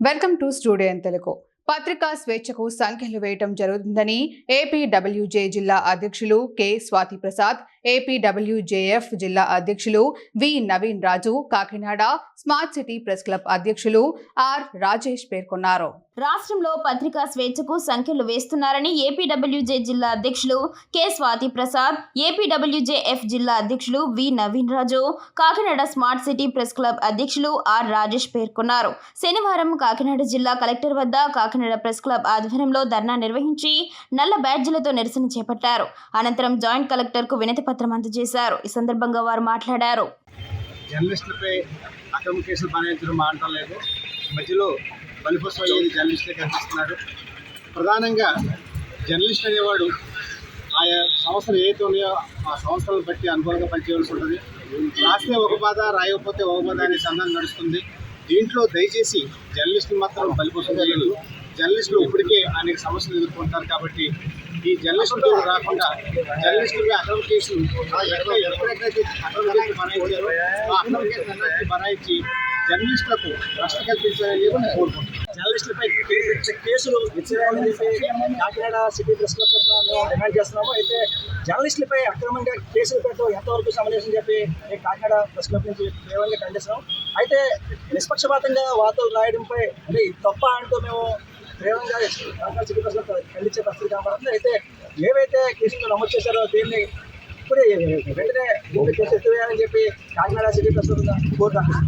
welcome to studio in Telugu పత్రికా స్వేచ్ఛకు సంఖ్యలు వేయటం జరుగుతుందని ఏపీడబ్ల్యూజే జిల్లా అధ్యక్షులు కె స్వాతి ప్రసాద్ ఏపీడబ్ల్యూజేఎఫ్ జిల్లా అధ్యక్షులు V Naveen Raju Kakinada smart city press club అధ్యక్షులు ఆర్ రాజేష్ పేర్కొన్నారు. రాష్ట్రంలో పత్రికా స్వేచ్ఛకు సంఖ్యలు వేస్తున్నారని ఏపీడబ్ల్యూజే జిల్లా అధ్యక్షులు కె స్వాతి ప్రసాద్ ఏపీడబ్ల్యూజేఎఫ్ జిల్లా అధ్యక్షులు V Naveen Raju Kakinada smart city press club అధ్యక్షులు ఆర్ రాజేష్ పేర్కొన్నారు. శనివారం కాకినాడ జిల్లా కలెక్టర్ వద్ద కాకినాడ ప్రెస్ క్లబ్ ఆధ్వర్యంలో ధర్నా నిర్వహించి నల్ల బ్యాడ్జీలతో నిరసన చేపట్టారు. అనంతరం జాయింట్ కలెక్టర్కు వినతి పత్రం అందజేశారు. ఈ సందర్భంగా వారు మాట్లాడారు. జర్నలిస్టులపై అక్రమ కేసులు బనాయించడం లేదు. మధ్యలో బలిపశు ప్రధానంగా జర్నలిస్ట్ అనేవాడు ఆయా సంస్థలు ఏదైతే ఉన్నాయో ఆ సంస్థలను బట్టి అనుకూలంగా పనిచేయవలసి ఉంటుంది. రాస్తే ఒక బాధ రాయకపోతే ఒక బాధ అనే సంఘం నడుస్తుంది. దీంట్లో దయచేసి జర్నలిస్టులు మాత్రం బలిపశు జర్నలిస్టులు ఇప్పటికే అనేక సమస్యలు ఎదుర్కొంటారు కాబట్టి ఈ జర్నలిస్టులు రాకుండా జర్నలిస్టులపై అక్రమ కేసులు ఎక్కడ- ఎక్కడెక్కడైతే అక్రమ కేసులు బనాయించారో ఆ అక్రమ కేసులు బనాయించి జర్నలిస్టులకు రక్షణ కల్పించాలని కోరుకుంటున్నాను. జర్నలిస్టులపై కేసులు విచ్చేయాలని కాకినాడ సిటీ ప్రెస్ క్లబ్ మేము డిమాండ్ చేస్తున్నాము. అయితే జర్నలిస్టులపై అక్రమంగా కేసులు పెట్టడం ఎంతవరకు సమంజసం చెప్పి మేము కాకినాడ ప్రెస్ క్లబ్ నుంచి తీవ్రంగా ఖండిస్తున్నాం. అయితే నిష్పక్షపాతంగా వార్తలు రాయడంపై అంటే తప్ప అంటూ మేము తీవ్రంగా రాష్ట్ర సిటీ ఖండించే పరిస్థితి కనబడుతుంది అయితే ఏవైతే కేసులు నమోదు చేశారో దీన్ని ఇప్పుడే వెంటనే కేసు ఎత్తివేయాలని చెప్పి కాకినాడ సిటీ ప్రస్తుతం కోరుతాను